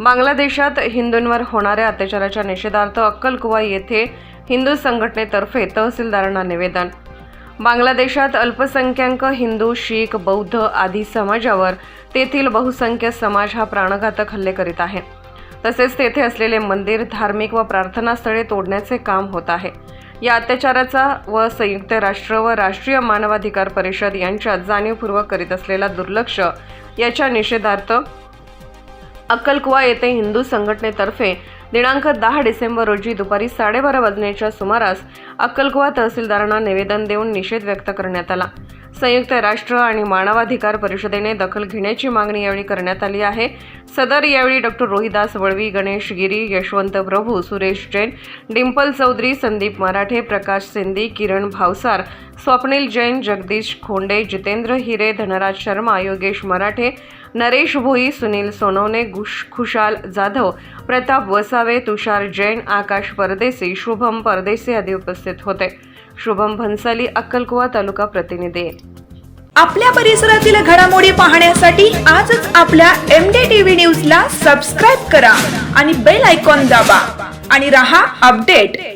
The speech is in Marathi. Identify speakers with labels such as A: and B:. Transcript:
A: बांगलादेशात हिंदूंवर होणाऱ्या अत्याचाराच्या निषेधार्थ अक्कलकुवा येथे हिंदू संघटनेतर्फे तहसीलदारांना निवेदन. बांगलादेशात अल्पसंख्याक हिंदू शीख बौद्ध आदी समाजावर तेथील बहुसंख्य समाज हा प्राणघातक हल्ले करीत आहे. तसेच तेथे असलेले मंदिर धार्मिक व प्रार्थनास्थळे तोडण्याचे काम होत आहे. या अत्याचाराचा व संयुक्त राष्ट्र व राष्ट्रीय मानवाधिकार परिषद यांच्यात जाणीवपूर्वक करीत असलेला दुर्लक्ष याच्या निषेधार्थ अक्कलकुवा येथे हिंदू संघटनेतर्फे दिनांक दहा डिसेंबर रोजी दुपारी साडेबारा वाजण्याच्या सुमारास अक्कलकुवा तहसीलदारांना निवेदन देऊन निषेध व्यक्त करण्यात आला. संयुक्त राष्ट्र आणि मानवाधिकार परिषदेने दखल घेण्याची मागणी यावेळी करण्यात आली आहे. सदर यावेळी डॉक्टर रोहिदास वळवी गणेश गिरी यशवंत प्रभू सुरेश जैन डिंपल चौधरी संदीप मराठे प्रकाश सिंदी किरण भावसार स्वप्नील जैन जगदीश खोंडे जितेंद्र हिरे धनराज शर्मा योगेश मराठे नरेश भोई सुनील सोनवणे घुश खुशाल जाधव प्रताप वसावे तुषार जैन आकाश परदेसी शुभम परदेसी आदी उपस्थित होते. शुभम भन्साली अक्कलकुवा तालुका प्रतिनिधी.
B: आपल्या परिसरातील घडामोडी पाहण्यासाठी आजच आपल्या एम डी टीव्ही न्यूज ला सबस्क्राईब करा आणि बेल आयकॉन दाबा. आणि रहा अपडेट